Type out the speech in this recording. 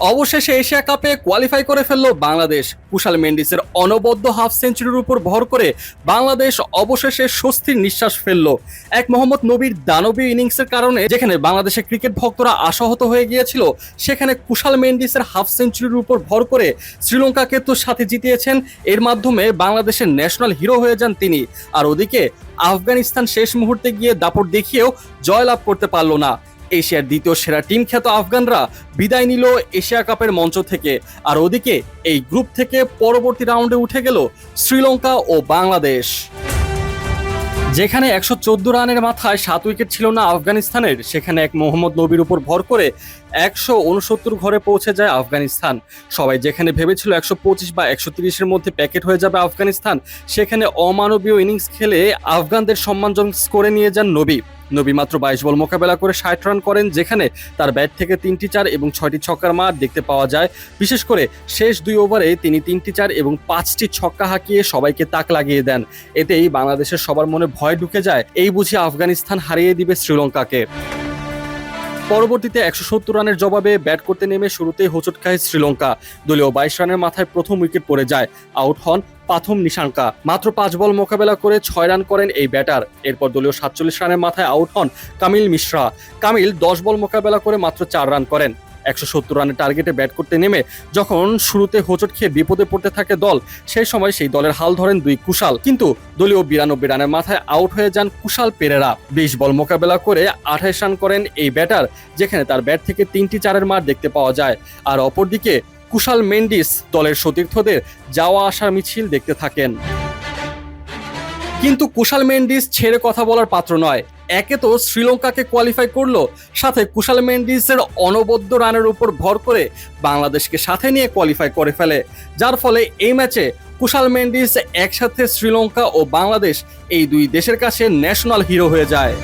অবশেষে এশিয়া কাপে কোয়ালিফাই করে ফেলল বাংলাদেশ। কুশাল মেন্ডিসের অনবদ্য হাফ সেঞ্চুরির উপর ভর করে বাংলাদেশ অবশেষে স্বস্তির নিঃশ্বাস ফেলল। এক মোহাম্মদ নবীর দানবীয় ইনিংসের কারণে যেখানে বাংলাদেশের ক্রিকেট ভক্তরা আশাহত হয়ে গিয়েছিল, সেখানে কুশাল মেন্ডিসের হাফ সেঞ্চুরির উপর ভর করে শ্রীলঙ্কাকে তো সাথে জিতিয়েছেন। এর মাধ্যমে বাংলাদেশের ন্যাশনাল হিরো হয়ে যান তিনি। আর ওদিকে আফগানিস্তান শেষ মুহূর্তে গিয়ে দাপট দেখিয়েও জয়লাভ করতে পারল না। এশিয়ার দ্বিতীয় সেরা টিম খ্যাত আফগানরা বিদায় নিল এশিয়া কাপের মঞ্চ থেকে। আর ওদিকে এই গ্রুপ থেকে পরবর্তী রাউন্ডে উঠে গেল শ্রীলঙ্কা ও বাংলাদেশ। যেখানে একশো চোদ্দ রানের মাথায় সাত উইকেট ছিল না আফগানিস্তানের, সেখানে এক মোহাম্মদ নবীর উপর ভর করে একশো উনসত্তর ঘরে পৌঁছে যায় আফগানিস্তান। সবাই যেখানে ভেবেছিল একশো পঁচিশ বা একশো তিরিশের মধ্যে প্যাকেট হয়ে যাবে আফগানিস্তান, সেখানে অমানবীয় ইনিংস খেলে আফগানদের সম্মানজনক স্কোরে নিয়ে যান নবী। নবী মাত্র বাইশ বল মোকাবেলা করে ষাট রান করেন, যেখানে তার ব্যাট থেকে তিনটি চার এবং ছয়টি ছক্কার মার দেখতে পাওয়া যায়। বিশেষ করে শেষ দুই ওভারে তিনি তিনটি চার এবং পাঁচটি ছক্কা হাঁকিয়ে সবাইকে তাক লাগিয়ে দেন। এতেই বাংলাদেশের সবার মনে ভয় ঢুকে যায়, এই বুঝি আফগানিস্তান হারিয়ে দিবে শ্রীলঙ্কাকে। পরবর্তীতে একশো সত্তর রানের জবাবে ব্যাট করতে নেমে শুরুতেই হোঁচট খায় শ্রীলঙ্কা। দলীয় বাইশ রানের মাথায় প্রথম উইকেট পড়ে যায়। আউট হন প্রথম নিশাঙ্কা। মাত্র পাঁচ বল মোকাবেলা করে ছয় রান করেন এই ব্যাটার। এরপর দলীয় সাতচল্লিশ রানের মাথায় আউট হন কামিল মিশ্রা। কামিল দশ বল মোকাবেলা করে মাত্র চার রান করেন। একশো সত্তর রানের টার্গেটে ব্যাট করতে নেমে যখন শুরুতে হোঁচট খেয়ে বিপদে পড়তে থাকে দল, সেই সময় সেই দলের হাল ধরেন দুই কুশাল। কিন্তু দলীয় বিরানব্বই রানের মাথায় আউট হয়ে যান কুশাল পেরেরা। বিশ বল মোকাবেলা করে আঠাইশ রান করেন এই ব্যাটার যেখানে তার ব্যাট থেকে তিনটি চারের মার দেখতে পাওয়া যায়। আর অপরদিকে কুশাল মেন্ডিস দলের সতীর্থদের যাওয়া আসার মিছিল দেখতে থাকেন। কিন্তু কুশাল মেন্ডিস ছেড়ে কথা বলার পাত্র নয়। একে তো শ্রীলঙ্কাকে কোয়ালিফাই করল, সাথে কুশাল মেন্ডিসের অনবদ্য রানের উপর ভর করে বাংলাদেশকে সাথে নিয়ে কোয়ালিফাই করে ফেলে। যার ফলে এই ম্যাচে কুশাল মেন্ডিস একসাথে শ্রীলঙ্কা ও বাংলাদেশ এই দুই দেশের কাছে ন্যাশনাল হিরো হয়ে যায়।